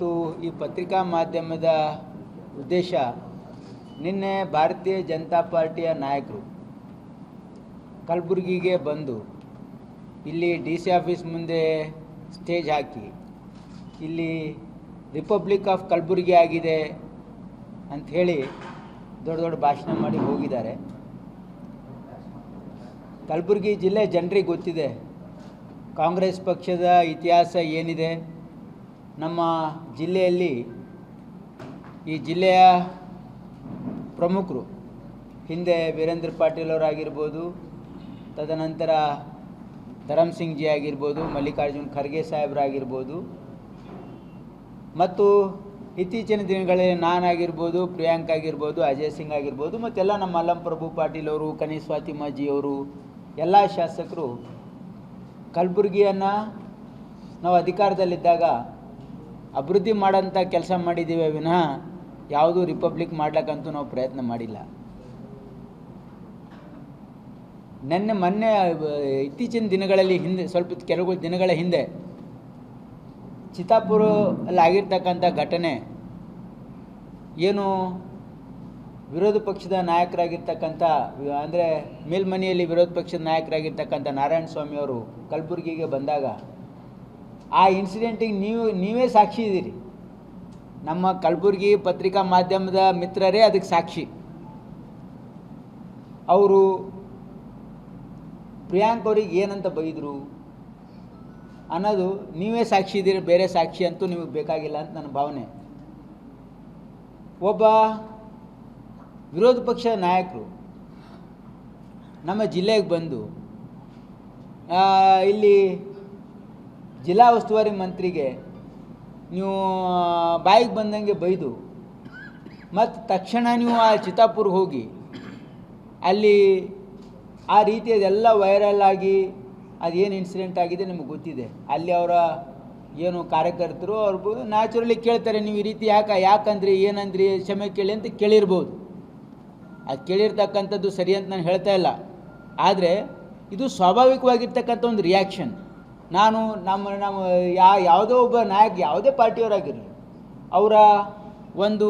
ಇವತ್ತು ಈ ಪತ್ರಿಕಾ ಮಾಧ್ಯಮದ ಉದ್ದೇಶ ನಿನ್ನೆ ಭಾರತೀಯ ಜನತಾ ಪಾರ್ಟಿಯ ನಾಯಕರು ಕಲಬುರಗಿಗೆ ಬಂದು ಇಲ್ಲಿ ಡಿ ಸಿ ಆಫೀಸ್ ಮುಂದೆ ಸ್ಟೇಜ್ ಹಾಕಿ, ಇಲ್ಲಿ ರಿಪಬ್ಲಿಕ್ ಆಫ್ ಕಲಬುರಗಿ ಆಗಿದೆ ಅಂಥೇಳಿ ದೊಡ್ಡ ದೊಡ್ಡ ಭಾಷಣ ಮಾಡಿ ಹೋಗಿದ್ದಾರೆ. ಕಲಬುರಗಿ ಜಿಲ್ಲೆ ಜನರಿಗೆ ಗೊತ್ತಿದೆ. ಕಾಂಗ್ರೆಸ್ ಪಕ್ಷದ ಇತಿಹಾಸ ಏನಿದೆ? ನಮ್ಮ ಜಿಲ್ಲೆಯಲ್ಲಿ ಈ ಜಿಲ್ಲೆಯ ಪ್ರಮುಖರು, ಹಿಂದೆ ವೀರೇಂದ್ರ ಪಾಟೀಲ್ ಅವರಾಗಿರ್ಬೋದು, ತದನಂತರ ಧರಮ್ ಸಿಂಗ್ ಜಿ ಆಗಿರ್ಬೋದು, ಮಲ್ಲಿಕಾರ್ಜುನ್ ಖರ್ಗೆ ಸಾಹೇಬರಾಗಿರ್ಬೋದು, ಮತ್ತು ಇತ್ತೀಚಿನ ದಿನಗಳಲ್ಲಿ ನಾನಾಗಿರ್ಬೋದು, ಪ್ರಿಯಾಂಕ್ ಆಗಿರ್ಬೋದು, ಅಜಯ್ ಸಿಂಗ್ ಆಗಿರ್ಬೋದು, ಮತ್ತೆಲ್ಲ ನಮ್ಮ ಅಲ್ಲಂ ಪ್ರಭು ಪಾಟೀಲ್ ಅವರು ಕನಿ ಅವರು, ಎಲ್ಲ ಶಾಸಕರು ಕಲಬುರಗಿಯನ್ನು ನಾವು ಅಧಿಕಾರದಲ್ಲಿದ್ದಾಗ ಅಭಿವೃದ್ಧಿ ಮಾಡೋಂಥ ಕೆಲಸ ಮಾಡಿದ್ದೀವಿ ವಿನಃ ಯಾವುದೂ ರಿಪಬ್ಲಿಕ್ ಮಾಡ್ಲಿಕ್ಕಂತೂ ನಾವು ಪ್ರಯತ್ನ ಮಾಡಿಲ್ಲ. ನನ್ನ ಮೊನ್ನೆ ಇತ್ತೀಚಿನ ದಿನಗಳಲ್ಲಿ ಹಿಂದೆ, ಸ್ವಲ್ಪ ಕೆಲವು ದಿನಗಳ ಹಿಂದೆ ಚಿತ್ತಾಪುರಲ್ಲಿ ಆಗಿರ್ತಕ್ಕಂಥ ಘಟನೆ ಏನು ವಿರೋಧ ಪಕ್ಷದ ನಾಯಕರಾಗಿರ್ತಕ್ಕಂಥ, ಅಂದರೆ ಮೇಲ್ಮನೆಯಲ್ಲಿ ವಿರೋಧ ಪಕ್ಷದ ನಾಯಕರಾಗಿರ್ತಕ್ಕಂಥ ನಾರಾಯಣ ಸ್ವಾಮಿ ಅವರು ಕಲಬುರಗಿಗೆ ಬಂದಾಗ ಆ ಇನ್ಸಿಡೆಂಟಿಗೆ ನೀವು, ನೀವೇ ಸಾಕ್ಷಿ ಇದ್ದೀರಿ. ನಮ್ಮ ಕಲಬುರಗಿ ಪತ್ರಿಕಾ ಮಾಧ್ಯಮದ ಮಿತ್ರರೇ ಅದಕ್ಕೆ ಸಾಕ್ಷಿ. ಅವರು ಪ್ರಿಯಾಂಕ್ ಅವ್ರಿಗೆ ಏನಂತ ಬೈದರು ಅನ್ನೋದು ನೀವೇ ಸಾಕ್ಷಿ ಇದ್ದೀರಿ, ಬೇರೆ ಸಾಕ್ಷಿ ಅಂತೂ ನಿಮಗೆ ಬೇಕಾಗಿಲ್ಲ ಅಂತ ನನ್ನ ಭಾವನೆ. ಒಬ್ಬ ವಿರೋಧ ಪಕ್ಷದ ನಾಯಕರು ನಮ್ಮ ಜಿಲ್ಲೆಗೆ ಬಂದು ಇಲ್ಲಿ ಜಿಲ್ಲಾ ಉಸ್ತುವಾರಿ ಮಂತ್ರಿಗೆ ನೀವು ಬಾಯಿಗೆ ಬಂದಂಗೆ ಬೈದು, ಮತ್ತು ತಕ್ಷಣ ನೀವು ಆ ಚಿತ್ತಾಪುರ್ಗೆ ಹೋಗಿ, ಅಲ್ಲಿ ಆ ರೀತಿಯದೆಲ್ಲ ವೈರಲ್ ಆಗಿ, ಅದೇನು ಇನ್ಸಿಡೆಂಟ್ ಆಗಿದೆ ನಿಮಗೆ ಗೊತ್ತಿದೆ? ಅಲ್ಲಿ ಅವರ ಏನು ಕಾರ್ಯಕರ್ತರು ಅವ್ರು ನ್ಯಾಚುರಲಿ ಕೇಳ್ತಾರೆ, ನೀವು ಈ ರೀತಿ ಯಾಕೆ, ಯಾಕಂದ್ರಿ, ಏನಂದ್ರಿ, ಕ್ಷಮೆ ಕೇಳಿ ಅಂತ ಕೇಳಿರ್ಬೋದು. ಅದು ಕೇಳಿರ್ತಕ್ಕಂಥದ್ದು ಸರಿ ಅಂತ ನಾನು ಹೇಳ್ತಾ ಇಲ್ಲ. ಆದರೆ ಇದು ಸ್ವಾಭಾವಿಕವಾಗಿರ್ತಕ್ಕಂಥ ಒಂದು ರಿಯಾಕ್ಷನ್ ನಾನು ನಮ್ಮ ನಮ್ಮ ಯಾ, ಯಾವುದೋ ಒಬ್ಬ ನಾಯಕ ಯಾವುದೇ ಪಾರ್ಟಿಯವರಾಗಿರಲಿ, ಅವರ ಒಂದು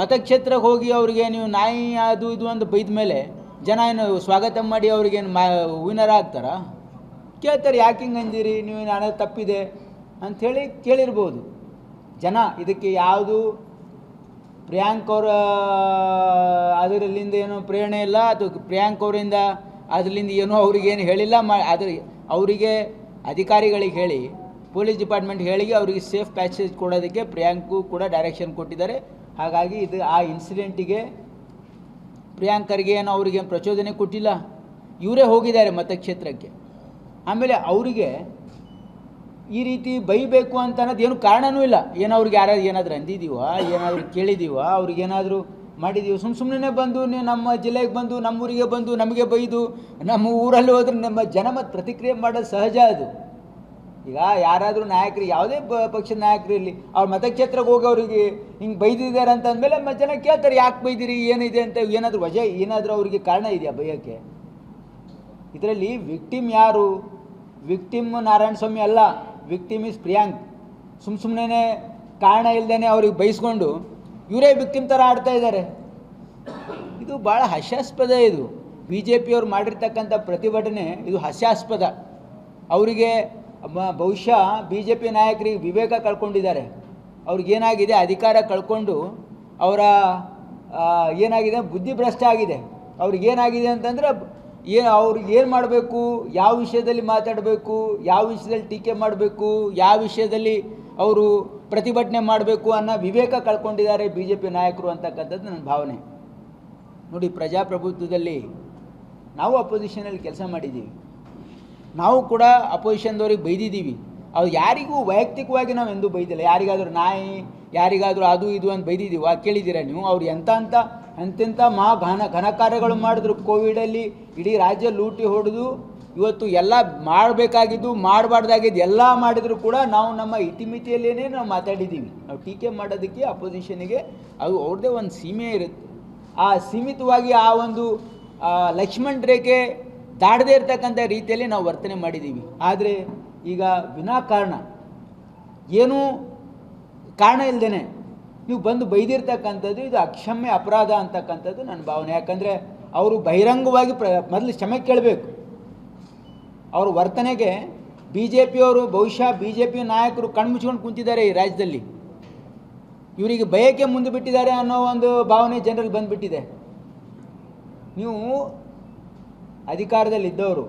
ಮತಕ್ಷೇತ್ರಕ್ಕೆ ಹೋಗಿ ಅವ್ರಿಗೆ ನೀವು ನಾಯಿ ಅದು ಇದು ಅಂತ ಬೈದ ಮೇಲೆ ಜನ ಏನು ಸ್ವಾಗತ ಮಾಡಿ ಅವ್ರಿಗೇನು ಮಾ ವಿನರ್ ಆಗ್ತಾರಾ? ಕೇಳ್ತಾರೆ, ಯಾಕೆ ಹಿಂಗೆ ಅಂದಿರಿ? ನೀವು ನಾನು ತಪ್ಪಿದೆ ಅಂಥೇಳಿ ಕೇಳಿರ್ಬೋದು. ಜನ ಇದಕ್ಕೆ ಯಾವುದು ಪ್ರಿಯಾಂಕ್ ಅವರ, ಅದರಲ್ಲಿಂದ ಏನೋ ಪ್ರೇರಣೆ ಇಲ್ಲ ಅದು ಪ್ರಿಯಾಂಕ್ ಅವರಿಂದ ಅದರಿಂದ ಏನೋ ಅವ್ರಿಗೇನು ಹೇಳಿಲ್ಲ, ಮಾ ಅದ್ರ ಅವರಿಗೆ ಅಧಿಕಾರಿಗಳಿಗೆ ಹೇಳಿ, ಪೊಲೀಸ್ ಡಿಪಾರ್ಟ್ಮೆಂಟ್ ಹೇಳಿ ಅವರಿಗೆ ಸೇಫ್ ಪ್ಯಾಸೇಜ್ ಕೊಡೋದಕ್ಕೆ ಪ್ರಿಯಾಂಕು ಕೂಡ ಡೈರೆಕ್ಷನ್ ಕೊಟ್ಟಿದ್ದಾರೆ. ಹಾಗಾಗಿ ಇದು ಆ ಇನ್ಸಿಡೆಂಟಿಗೆ ಪ್ರಿಯಾಂಕರಿಗೆ ಏನೋ ಅವ್ರಿಗೆ ಪ್ರಚೋದನೆ ಕೊಟ್ಟಿಲ್ಲ. ಇವರೇ ಹೋಗಿದ್ದಾರೆ ಮತಕ್ಷೇತ್ರಕ್ಕೆ. ಆಮೇಲೆ ಅವರಿಗೆ ಈ ರೀತಿ ಬೈಬೇಕು ಅಂತ ಅನ್ನೋದು ಏನು ಕಾರಣವೂ ಇಲ್ಲ. ಏನೋ ಅವ್ರಿಗೆ ಯಾರು ಏನಾದರೂ ಅಂದಿದ್ದೀವ, ಏನಾದರೂ ಕೇಳಿದ್ದೀವ ಅವ್ರಿಗೆ ಏನಾದರೂ ಮಾಡಿದ್ದೀವಿ ಸುಮ್ಮ ಸುಮ್ಮನೆ ಬಂದು ನೀವು ನಮ್ಮ ಜಿಲ್ಲೆಗೆ ಬಂದು, ನಮ್ಮೂರಿಗೆ ಬಂದು, ನಮಗೆ ಬೈದು, ನಮ್ಮ ಊರಲ್ಲಿ ಹೋದ್ರೆ ನಮ್ಮ ಜನ ಮತ್ತು ಪ್ರತಿಕ್ರಿಯೆ ಮಾಡೋದು ಸಹಜ ಅದು. ಈಗ ಯಾರಾದರೂ ನಾಯಕರು, ಯಾವುದೇ ಪಕ್ಷದ ನಾಯಕರು ಇರಲಿ, ಅವ್ರ ಮತಕ್ಷೇತ್ರಕ್ಕೆ ಹೋಗಿ ಅವರಿಗೆ ಹಿಂಗೆ ಬೈದಿದ್ದಾರೆ ಅಂತ ಅಂದಮೇಲೆ ನಮ್ಮ ಜನ ಕೇಳ್ತಾರೆ, ಯಾಕೆ ಬೈದಿರಿ, ಏನಿದೆ ಅಂತ ಏನಾದರೂ ವಜೆ, ಏನಾದರೂ ಅವರಿಗೆ ಕಾರಣ ಇದೆಯಾ ಬೈಯೋಕ್ಕೆ? ಇದರಲ್ಲಿ ವಿಕ್ಟಿಮ್ ಯಾರು? ವಿಕ್ಟಿಮ್ ನಾರಾಯಣ ಸ್ವಾಮಿ ಅಲ್ಲ ವಿಕ್ಟಿಮ್ ಇಸ್ ಪ್ರಿಯಾಂಕ್. ಸುಮ್ಮ ಸುಮ್ಮನೆ ಕಾರಣ ಇಲ್ಲದೇ ಅವ್ರಿಗೆ ಬೈಸ್ಕೊಂಡು ಇವರೇ ವಿಕ್ಟಿಮ್ ಥರ ಆಡ್ತಾ ಇದ್ದಾರೆ. ಇದು ಭಾಳ ಹಾಸ್ಯಾಸ್ಪದ ಇದು. ಬಿ ಜೆ ಪಿಯವ್ರು ಮಾಡಿರ್ತಕ್ಕಂಥ ಪ್ರತಿಭಟನೆ ಇದು ಹಾಸ್ಯಾಸ್ಪದ. ಅವರಿಗೆ ಬಹುಶಃ ಬಿ ಜೆ ಪಿ ನಾಯಕರಿಗೆ ವಿವೇಕ ಕಳ್ಕೊಂಡಿದ್ದಾರೆ. ಅವ್ರಿಗೇನಾಗಿದೆ ಅಧಿಕಾರ ಕಳ್ಕೊಂಡು ಅವರ ಏನಾಗಿದೆ ಬುದ್ಧಿಭ್ರಷ್ಟ ಆಗಿದೆ. ಅವ್ರಿಗೇನಾಗಿದೆ ಅಂತಂದರೆ ಏನು ಅವ್ರಿಗೆ ಏನು ಮಾಡಬೇಕು, ಯಾವ ವಿಷಯದಲ್ಲಿ ಮಾತಾಡಬೇಕು, ಯಾವ ವಿಷಯದಲ್ಲಿ ಟೀಕೆ ಮಾಡಬೇಕು, ಯಾವ ವಿಷಯದಲ್ಲಿ ಅವರು ಪ್ರತಿಭಟನೆ ಮಾಡಬೇಕು ಅನ್ನೋ ವಿವೇಕ ಕಳ್ಕೊಂಡಿದ್ದಾರೆ ಬಿ ಜೆ ಪಿ ನಾಯಕರು ಅಂತಕ್ಕಂಥದ್ದು ನನ್ನ ಭಾವನೆ. ನೋಡಿ, ಪ್ರಜಾಪ್ರಭುತ್ವದಲ್ಲಿ ನಾವು ಅಪೋಸಿಷನಲ್ಲಿ ಕೆಲಸ ಮಾಡಿದ್ದೀವಿ. ನಾವು ಕೂಡ ಅಪೋಸಿಷನ್ದವ್ರಿಗೆ ಬೈದಿದ್ದೀವಿ. ಅವ್ರು ಯಾರಿಗೂ ವೈಯಕ್ತಿಕವಾಗಿ ನಾವು ಎಂದೂ ಬೈದಿಲ್ಲ. ಯಾರಿಗಾದರೂ ನಾಯಿ, ಯಾರಿಗಾದರೂ ಅದು, ಇದು ಅಂತ ಬೈದಿದ್ದೀವ. ಕೇಳಿದ್ದೀರಾ ನೀವು? ಅವ್ರು ಎಂಥ ಅಂತ ಎಂತೆಂಥ ಮಹಾ ಘನ ಘನ ಕಾರ್ಯಗಳು ಮಾಡಿದ್ರು. ಕೋವಿಡಲ್ಲಿ ಇಡೀ ರಾಜ್ಯ ಲೂಟಿ ಹೊಡೆದು ಇವತ್ತು ಎಲ್ಲ ಮಾಡಬೇಕಾಗಿದ್ದು, ಮಾಡಬಾರ್ದಾಗಿದ್ದು ಎಲ್ಲ ಮಾಡಿದರೂ ಕೂಡ ನಾವು ನಮ್ಮ ಇತಿಮಿತಿಯಲ್ಲೇ ನಾವು ಮಾತಾಡಿದ್ದೀವಿ. ನಾವು ಟೀಕೆ ಮಾಡೋದಕ್ಕೆ ಅಪೋಸಿಷನಿಗೆ ಅದು ಅವ್ರದ್ದೇ ಒಂದು ಸೀಮೆ ಇರುತ್ತೆ. ಆ ಸೀಮಿತವಾಗಿ ಆ ಒಂದು ಲಕ್ಷ್ಮಣ್ ರೇಖೆ ದಾಡದೇ ಇರ್ತಕ್ಕಂಥ ರೀತಿಯಲ್ಲಿ ನಾವು ವರ್ತನೆ ಮಾಡಿದ್ದೀವಿ. ಆದರೆ ಈಗ ವಿನಾಕಾರಣ ಏನೂ ಕಾರಣ ಇಲ್ಲದೇ ನೀವು ಬಂದು ಬೈದಿರ್ತಕ್ಕಂಥದ್ದು ಇದು ಅಕ್ಷಮ್ಯ ಅಪರಾಧ ಅಂತಕ್ಕಂಥದ್ದು ನನ್ನ ಭಾವನೆ. ಯಾಕಂದರೆ ಅವರು ಬಹಿರಂಗವಾಗಿ ಪ್ರ, ಮೊದಲು ಕ್ಷಮೆ ಕೇಳಬೇಕು. ಅವ್ರ ವರ್ತನೆಗೆ ಬಿ ಜೆ ಪಿಯವರು ಬಹುಶಃ ಬಿ ಜೆ ಪಿ ನಾಯಕರು ಕಣ್ಮುಚ್ಕೊಂಡು ಕುಂತಿದ್ದಾರೆ ಈ ರಾಜ್ಯದಲ್ಲಿ. ಇವರಿಗೆ ಬಯಕೆ ಮುಂದೆ ಬಿಟ್ಟಿದ್ದಾರೆ ಅನ್ನೋ ಒಂದು ಭಾವನೆ ಜನರಲ್ಲಿ ಬಂದುಬಿಟ್ಟಿದೆ. ನೀವು ಅಧಿಕಾರದಲ್ಲಿದ್ದವರು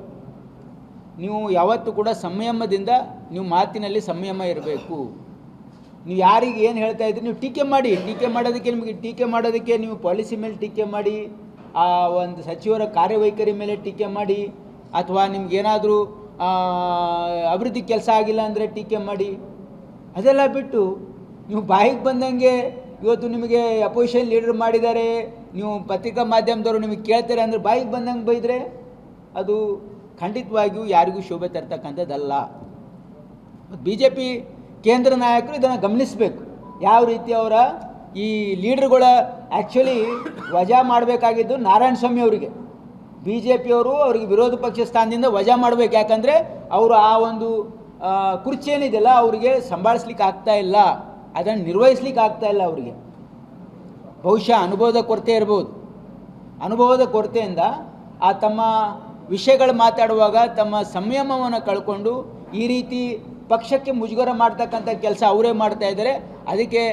ನೀವು ಯಾವತ್ತೂ ಕೂಡ ಸಂಯಮದಿಂದ ನೀವು ಮಾತಿನಲ್ಲಿ ಸಂಯಮ ಇರಬೇಕು. ನೀವು ಯಾರಿಗೆ ಏನು ಹೇಳ್ತಾ ಇದ್ದೀರಿ ನೀವು ಟೀಕೆ ಮಾಡಿ, ಟೀಕೆ ಮಾಡೋದಕ್ಕೆ ನಿಮಗೆ ಟೀಕೆ ಮಾಡೋದಕ್ಕೆ ನೀವು ಪಾಲಿಸಿ ಮೇಲೆ ಟೀಕೆ ಮಾಡಿ, ಆ ಒಂದು ಸಚಿವರ ಕಾರ್ಯವೈಖರಿ ಮೇಲೆ ಟೀಕೆ ಮಾಡಿ ಅಥವಾ ನಿಮ್ಗೇನಾದರೂ ಅಭಿವೃದ್ಧಿ ಕೆಲಸ ಆಗಿಲ್ಲ ಅಂದರೆ ಟೀಕೆ ಮಾಡಿ, ಅದೆಲ್ಲ ಬಿಟ್ಟು ನೀವು ಬಾಯಿಗೆ ಬಂದಂಗೆ ಇವತ್ತು ನಿಮಗೆ ಅಪೋಸಿಷನ್ ಲೀಡರ್ ಮಾಡಿದ್ದಾರೆ, ನೀವು ಪತ್ರಿಕಾ ಮಾಧ್ಯಮದವರು ನಿಮಗೆ ಕೇಳ್ತಾರೆ ಅಂದರೆ ಬಾಯಿಗೆ ಬಂದಂಗೆ ಬೈದರೆ ಅದು ಖಂಡಿತವಾಗಿಯೂ ಯಾರಿಗೂ ಶೋಭೆ ತರ್ತಕ್ಕಂಥದ್ದಲ್ಲ. ಬಿ ಜೆ ಪಿ ಕೇಂದ್ರ ನಾಯಕರು ಇದನ್ನು ಗಮನಿಸಬೇಕು. ಯಾವ ರೀತಿ ಅವರ ಈ ಲೀಡರ್ಗಳ ಆ್ಯಕ್ಚುಲಿ ವಜಾ ಮಾಡಬೇಕಾಗಿದ್ದು ನಾರಾಯಣ ಸ್ವಾಮಿ ಅವರಿಗೆ. ಬಿ ಜೆ ಪಿಯವರು ಅವರಿಗೆ ವಿರೋಧ ಪಕ್ಷ ಸ್ಥಾನದಿಂದ ವಜಾ ಮಾಡಬೇಕು. ಯಾಕಂದರೆ ಅವರು ಆ ಒಂದು ಕುರ್ಚಿ ಏನಿದೆಯಲ್ಲ ಅವರಿಗೆ ಸಂಭಾಳಿಸ್ಲಿಕ್ಕೆ ಆಗ್ತಾ ಇಲ್ಲ. ಅದನ್ನು ನಿರ್ವಹಿಸ್ಲಿಕ್ಕೆ ಆಗ್ತಾ ಇಲ್ಲ ಅವರಿಗೆ. ಬಹುಶಃ ಅನುಭವದ ಕೊರತೆ ಇರ್ಬೋದು. ಅನುಭವದ ಕೊರತೆಯಿಂದ ಆ ತಮ್ಮ ವಿಷಯಗಳು ಮಾತಾಡುವಾಗ ತಮ್ಮ ಸಂಯಮವನ್ನು ಕಳ್ಕೊಂಡು ಈ ರೀತಿ ಪಕ್ಷಕ್ಕೆ ಮುಜುಗರ ಮಾಡ್ತಕ್ಕಂಥ ಕೆಲಸ ಅವರೇ ಮಾಡ್ತಾ ಇದ್ದಾರೆ. ಅದಕ್ಕೆ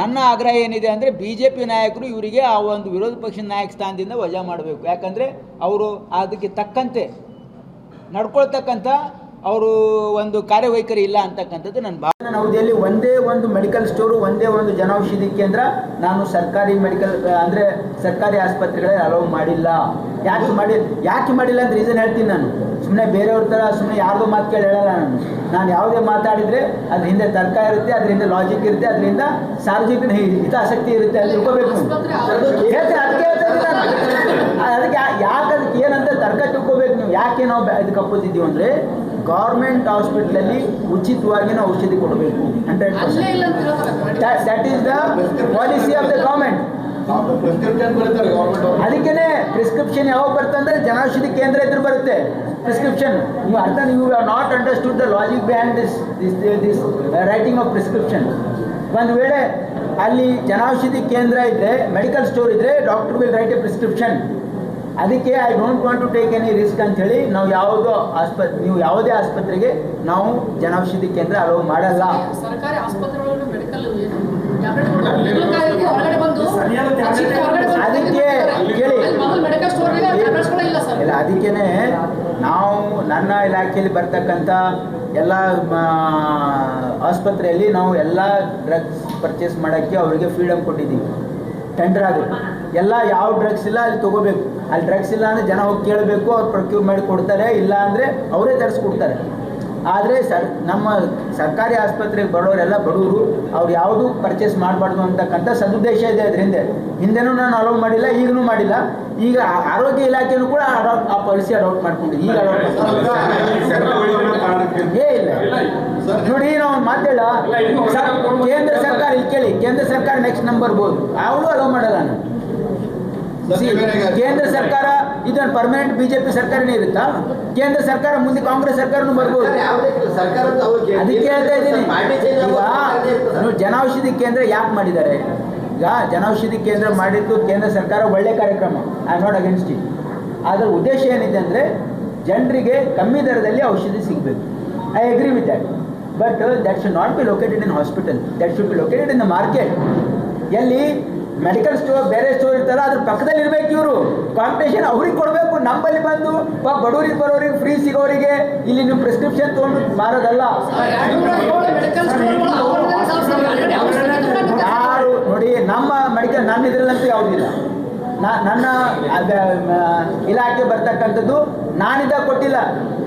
ನನ್ನ ಆಗ್ರಹ ಏನಿದೆ ಅಂದರೆ ಬಿ ಜೆ ಪಿ ನಾಯಕರು ಇವರಿಗೆ ಆ ಒಂದು ವಿರೋಧ ಪಕ್ಷದ ನಾಯಕ ಸ್ಥಾನದಿಂದ ವಜಾ ಮಾಡಬೇಕು. ಯಾಕಂದರೆ ಅವರು ಅದಕ್ಕೆ ತಕ್ಕಂತೆ ನಡ್ಕೊಳ್ತಕ್ಕಂಥ ಅವರು ಒಂದು ಕಾರ್ಯವೈಖರಿ ಇಲ್ಲ ಅಂತಕ್ಕಂಥದ್ದು ನನ್ನ ನನ್ನ ಅವಧಿಯಲ್ಲಿ ಒಂದೇ ಒಂದು ಮೆಡಿಕಲ್ ಸ್ಟೋರು, ಒಂದೇ ಒಂದು ಜನೌಷಧಿ ಕೇಂದ್ರ ನಾನು ಸರ್ಕಾರಿ ಮೆಡಿಕಲ್, ಅಂದರೆ ಸರ್ಕಾರಿ ಆಸ್ಪತ್ರೆಗಳೇ ಅಲೌ ಮಾಡಿಲ್ಲ. ಯಾಕೆ ಮಾಡಿಲ್ಲ? ಯಾಕೆ ಮಾಡಿಲ್ಲ ಅಂತ ರೀಸನ್ ಹೇಳ್ತೀನಿ ನಾನು. ಸುಮ್ಮನೆ ಬೇರೆಯವ್ರ ಥರ ಸುಮ್ಮನೆ ಯಾರ್ದೋ ಮಾತು ಕೇಳಿ ಹೇಳಲ್ಲ ನಾನು. ನಾನು ಯಾವುದೇ ಮಾತಾಡಿದರೆ ಅದ್ರ ಹಿಂದೆ ತರ್ಕ ಇರುತ್ತೆ ಅದ್ರ ಹಿಂದೆ ಲಾಜಿಕ್ ಇರುತ್ತೆ ಅದರಿಂದ ಸಾರ್ವಜನಿಕ ಹಿ- ಹಿತಾಸಕ್ತಿ ಇರುತ್ತೆ ಅಂತ ತಿಳ್ಕೋಬೇಕು. ಹೇಳ್ತೀನಿ ಅದಕ್ಕೆ ಯಾಕೆ ಅದಕ್ಕೆ ಏನಂತ ತರ್ಕ ತಿಳ್ಕೋಬೇಕು ನೀವು? ಯಾಕೆ ನಾವು ಇದಕ್ಕೆ ಅಪ್ಪೋಸಿದ್ದೀವಿ ಅಂದರೆ ಗೌರ್ಮೆಂಟ್ ಹಾಸ್ಪಿಟ್ಲಲ್ಲಿ ಉಚಿತವಾಗಿ ನಾವು ಔಷಧಿ ಕೊಡಬೇಕು. Hundred percent that is the policy of the government ಅದಕ್ಕೇನೆ ಪ್ರಿಸ್ಕ್ರಿಪ್ಷನ್ ಯಾವಾಗ ಬರುತ್ತೆ ಅಂದ್ರೆ ಜನೌಷಧಿ ಕೇಂದ್ರ ಇದ್ರೆ ಬರುತ್ತೆ. ಪ್ರಿಸ್ಕ್ರಿಪ್ಷನ್ ನೀವು ಅರ್ಥ ನೀವು not understood the logic behind this this this writing of prescription ಒಂದು ವೇಳೆ ಅಲ್ಲಿ ಜನೌಷಧಿ ಕೇಂದ್ರ ಇದ್ರೆ ಮೆಡಿಕಲ್ ಸ್ಟೋರ್ ಇದ್ರೆ doctor will write a prescription ಅದಕ್ಕೆ I don't want to take any risk ಅಂತ ಹೇಳಿ ನಾವು ಯಾವುದೋ ಆಸ್ಪತ್ರೆ ನೀವು ಯಾವುದೇ ಆಸ್ಪತ್ರೆಗೆ ನಾವು ಜನೌಷಧಿ ಕೇಂದ್ರ ಅಲೋ ಮಾಡಲ್ಲ. ಸರ್ಕಾರಿ ಆಸ್ಪತ್ರೆಗಳಲ್ಲಿ ಇಲ್ಲ ಸರ್. ಇಲ್ಲ ಅದಕ್ಕೇನೆ ನಾವು ನನ್ನ ಇಲಾಖೆಯಲ್ಲಿ ಬರ್ತಕ್ಕಂಥ ಎಲ್ಲ ಮ, ಆಸ್ಪತ್ರೆಯಲ್ಲಿ ನಾವು ಎಲ್ಲ ಡ್ರಗ್ಸ್ ಪರ್ಚೇಸ್ ಮಾಡೋಕ್ಕೆ ಅವರಿಗೆ ಫ್ರೀಡಮ್ ಕೊಟ್ಟಿದ್ದೀವಿ. ಟೆಂಡರ್ ಅದು ಎಲ್ಲ ಯಾವ ಡ್ರಗ್ಸ್ ಇಲ್ಲ ಅಲ್ಲಿ ತೊಗೋಬೇಕು. ಅಲ್ಲಿ ಡ್ರಗ್ಸ್ ಇಲ್ಲ ಅಂದರೆ ಜನ ಹೋಗಿ ಕೇಳಬೇಕು ಅವ್ರು ಪ್ರೊಕ್ಯೂರ್ ಮಾಡಿ ಕೊಡ್ತಾರೆ ಇಲ್ಲ ಅಂದರೆ ಅವರೇ ತರಿಸ್ಕೊಡ್ತಾರೆ. ಆದರೆ ಸರ್ ನಮ್ಮ ಸರ್ಕಾರಿ ಆಸ್ಪತ್ರೆಗೆ ಬರೋರೆಲ್ಲ ಬಡವರು ಅವ್ರು ಯಾವುದು ಪರ್ಚೇಸ್ ಮಾಡಬಾರ್ದು ಅಂತಕ್ಕಂಥ ಸದುದ್ದೇಶ ಇದೆ ಅದರಿಂದ ಹಿಂದೆ ಹಿಂದೆನೂ ನಾನು ಅಲೋ ಮಾಡಿಲ್ಲ ಈಗಲೂ ಮಾಡಿಲ್ಲ ಈಗ ಆರೋಗ್ಯ ಇಲಾಖೆನೂ ಕೂಡ ಆ ಪಾಲಿಸಿ ಅಡಾಪ್ಟ್ ಮಾಡ್ಕೊಂಡು ಈಗ ಏ ಇಲ್ಲ ನೋಡಿ ನಾವು ಸರ್ ಕೇಂದ್ರ ಸರ್ಕಾರ ಇಲ್ಲಿ ಕೇಳಿ ಕೇಂದ್ರ ಸರ್ಕಾರ ನೆಕ್ಸ್ಟ್ ನಂಬರ್ ಬೋದು ಅವಳು ಅಲೋ ಮಾಡಲ್ಲ ನಾನು ಕೇಂದ್ರ ಸರ್ಕಾರ ಇದನ್ನು ಪರ್ಮನೆಂಟ್ ಬಿಜೆಪಿ ಸರ್ಕಾರನೇ ಇರುತ್ತಾ? ಕೇಂದ್ರ ಸರ್ಕಾರ ಮುಂದೆ ಕಾಂಗ್ರೆಸ್ ಸರ್ಕಾರನೂ ಬರ್ಬೋದು. ಅದಕ್ಕೆ ಹೇಳ್ತಾ ಇದ್ದೀನಿ. ಜನೌಷಧಿ ಕೇಂದ್ರ ಯಾಕೆ ಮಾಡಿದ್ದಾರೆ? ಈಗ ಜನೌಷಧಿ ಕೇಂದ್ರ ಮಾಡಿದ್ದು ಕೇಂದ್ರ ಸರ್ಕಾರ ಒಳ್ಳೆ ಕಾರ್ಯಕ್ರಮ ಐ ನಾಟ್ ಅಗೇನ್ಸ್ಟ್ ಇಟ್ ಅದರ ಉದ್ದೇಶ ಏನಿದೆ ಅಂದರೆ ಜನರಿಗೆ ಕಮ್ಮಿ ದರದಲ್ಲಿ ಔಷಧಿ ಸಿಗಬೇಕು. I agree with that but that should not be located in hospital that should be located in the market ಎಲ್ಲಿ? ಮೆಡಿಕಲ್ ಸ್ಟೋರ್ ಬೇರೆ ಸ್ಟೋರ್ ಇರ್ತಲ್ಲ, ಅದ್ರ ಪಕ್ಕದಲ್ಲಿ ಇರ್ಬೇಕು ಇವರು. ಕಾಂಪಿಟೇಷನ್ ಅವ್ರಿಗೆ ಕೊಡಬೇಕು, ನಮ್ಮಲ್ಲಿ ಬಂದು ಬಡವರಿಗೆ ಬರೋರಿಗೆ ಫ್ರೀ ಸಿಗೋರಿಗೆ ಇಲ್ಲಿ ನೀವು ಪ್ರಿಸ್ಕ್ರಿಪ್ಷನ್ ತೊಗೊಂಡು ಮಾರೋದಲ್ಲ. ಯಾರು ನೋಡಿ, ನಮ್ಮ ಮೆಡಿಕಲ್ ನನ್ನ ಇದ್ರಲ್ಲಂತೂ ಯಾವುದಿಲ್ಲ. ನನ್ನ ಇಲಾಖೆ ಬರ್ತಕ್ಕಂಥದ್ದು ನಾನಿದ್ದಾಗ ಕೊಟ್ಟಿಲ್ಲ.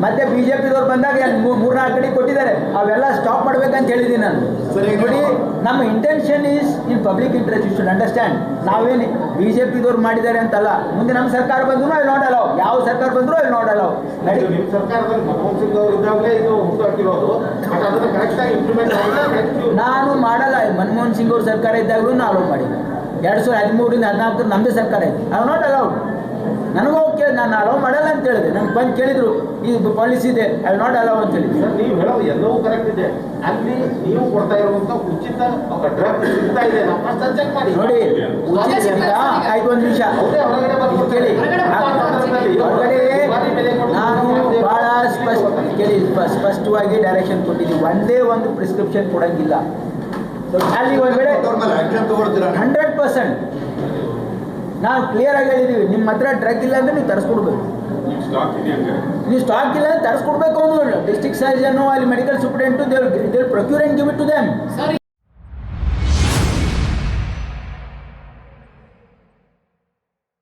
ಮತ್ತೆ ಬಿ ಜೆ ಪಿದವ್ರು ಬಂದಾಗ ಮೂರ್ನಾಲ್ಕು ಕಡೆ ಕೊಟ್ಟಿದ್ದಾರೆ. ಅವೆಲ್ಲ ಸ್ಟಾಪ್ ಮಾಡ್ಬೇಕಂತ ಹೇಳಿದ್ದೀನಿ ನಾನು. ನೋಡಿ ನಮ್ಮ intention is in public interest you should understand ನಾವೇನು ಬಿ ಜೆ ಪಿದವ್ರು ಮಾಡಿದ್ದಾರೆ ಅಂತಲ್ಲ. ಮುಂದೆ ನಮ್ಮ ಸರ್ಕಾರ ಬಂದ್ರು ಅಲ್ಲಿ ನೋಡಲ್ಲ ಯಾವ ಸರ್ಕಾರ ಬಂದ್ರು ಅಲ್ಲಿ ನೋಡಲ್ಲ ಅವರು ನಾನು ಮಾಡಲ್ಲ. ಮನಮೋಹನ್ ಸಿಂಗ್ ಅವ್ರ ಸರ್ಕಾರ ಇದ್ದಾಗಲೂ ನಾನು ಅಲೋ ಎರಡು ಸಾವಿರದ ಹದಿಮೂರಿಂದ ಹದಿನಾಲ್ಕು ನಮ್ಮದೇ ಸರ್ಕಾರ ಇದೆ. ಐ ನಾಟ್ ಅಲೌಡ್ ನನಗೂ ನಾನು ಅಲೋ ಮಾಡಲ್ಲ ಅಂತ ಹೇಳಿದೆ. ನಂಗೆ ಬಂದು ಕೇಳಿದ್ರು ಈ ಪಾಲಿಸಿ ಇದೆ ಐ ನಾಟ್ ಅಲೋ ಅಂತ ಹೇಳಿದ್ರು. ಸರ್, ನೀವು ಹೇಳೋದು ಎಲ್ಲವೂ ಕರೆಕ್ಟ್ ಇದೆ. ಅಲ್ಲಿ ನೀವು ಕೊಡ್ತಾ ಇರುವಂತ ಉಚಿತ ಡ್ರಗ್ ಸಿಗ್ತಾ ಇದೆ. ಮಾಡಿ. ನೋಡಿ ಉಚಿತ ಅಂತ ಆಯ್ತು ಒಂದು ನಿಮಿಷ. ಕೇಳಿ. ನಾನು ಬಹಳ ಸ್ಪಷ್ಟ ಕೇಳಿ ಸ್ಪಷ್ಟವಾಗಿ ಡೈರೆಕ್ಷನ್ ಕೊಟ್ಟಿದ್ದೀನಿ. ಒಂದೇ ಒಂದು ಪ್ರಿಸ್ಕ್ರಿಪ್ಷನ್ ಕೊಡಂಗಿಲ್ಲ. ಅಲ್ಲಿ ಒಂದು ವೇಳೆ ಹಂಡ್ರೆಡ್ ಪರ್ಸೆಂಟ್ ನಾವು ಕ್ಲಿಯರ್ ಆಗಿ ಹೇಳಿದೀವಿ. ನಿಮ್ಮ ಹತ್ರ ಡ್ರಗ್ ಇಲ್ಲ ಅಂದ್ರೆ ನೀವು ತರಿಸ್ಕೊಡ್ಬೇಕು. ನೀವು ಸ್ಟಾಕ್ ಇಲ್ಲ ಅಂದ್ರೆ ತರಿಸ್ಕೊಡ್ಬೇಕು ಅವನು ಡಿಸ್ಟ್ರಿಕ್ಟ್ ಸರ್ಜನ್ ಅಲ್ಲಿ ಮೆಡಿಕಲ್ ಸೂಪ್ರೆಂಟು ದೇವ್ರು procurement procure and give it to them sir